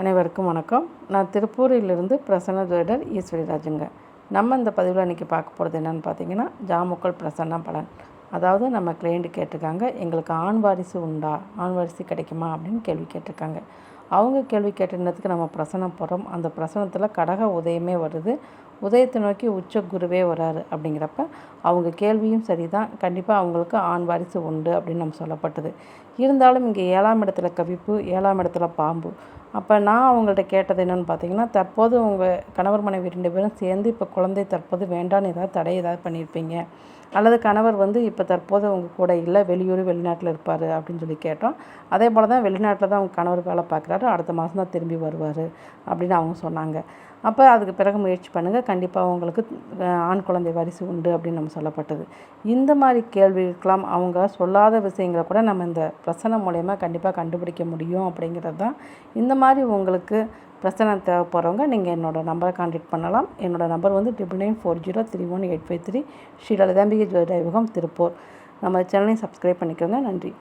அனைவருக்கும் வணக்கம். நான் திருப்பூரிலிருந்து பிரசன்ன ஜுவலர் ஈஸ்வரிராஜுங்க நம்ம இந்த பதிவில் இன்றைக்கி பார்க்க போகிறது என்னென்னு பார்த்தீங்கன்னா ஜாமுக்கள் பிரசன்ன பலன். அதாவது நம்ம கிளைண்ட் கேட்டிருக்காங்க எங்களுக்கு ஆண் வாரிசு உண்டா? ஆண் வாரிசு கிடைக்குமா? அப்படின்னு கேள்வி கேட்டிருக்காங்க. அவங்க கேள்வி கேட்டிருந்ததுக்கு நம்ம பிரசனம் போகிறோம் அந்த பிரசனத்தில் கடக உதயமே வருது. உதயத்தை நோக்கி உச்ச குருவே வராரு அப்படிங்கிறப்ப அவங்க கேள்வியும் சரி தான் கண்டிப்பாக அவங்களுக்கு ஆண் வாரிசு உண்டு அப்படின்னு நம்ம சொல்லப்பட்டது. இருந்தாலும் இங்கே ஏழாம் இடத்துல கவிப்பு ஏழாம் இடத்துல பாம்பு. அப்போ நான் அவங்கள்ட்ட கேட்டது என்னென்னு பார்த்தீங்கன்னா தற்போது உங்கள் கணவர் மனைவி ரெண்டு பேரும் சேர்ந்து இப்போ குழந்தை தற்போது வேண்டான்னு ஏதாவது தடை ஏதாவது பண்ணியிருப்பீங்க அல்லது கணவர் வந்து இப்போ தற்போது அவங்க கூட இல்லை வெளியூர் வெளிநாட்டில் இருப்பார் அப்படின்னு சொல்லி கேட்டோம். அதே போல் தான் வெளிநாட்டில் தான் அவங்க கணவர் வேலை பார்க்குறாரு அடுத்த மாதம் தான் திரும்பி வருவார் அப்படின்னு அவங்க சொன்னாங்க. அப்போ அதுக்கு பிறகு முயற்சி பண்ணுங்கள் கண்டிப்பாக உங்களுக்கு ஆண் குழந்தை வாரிசு உண்டு அப்படின்னு நம்ம சொல்லப்பட்டது. இந்த மாதிரி கேள்விகளுக்கெல்லாம் அவங்க சொல்லாத விஷயங்களை கூட நம்ம இந்த பிரசனம் மூலயமா கண்டிப்பாக கண்டுபிடிக்க முடியும் அப்படிங்கிறது தான். இந்த மாதிரி உங்களுக்கு பிரசனம் தேவைப்படுறவங்க நீங்கள் என்னோடய நம்பரை கான்டாக்ட் பண்ணலாம். என்னோடய நம்பர் வந்து triple nine four zero three one eight five three Srilalithambigai Jothidayugam Tiruppur. நம்ம சேனலையும் சப்ஸ்கிரைப் பண்ணிக்கோங்க. நன்றி.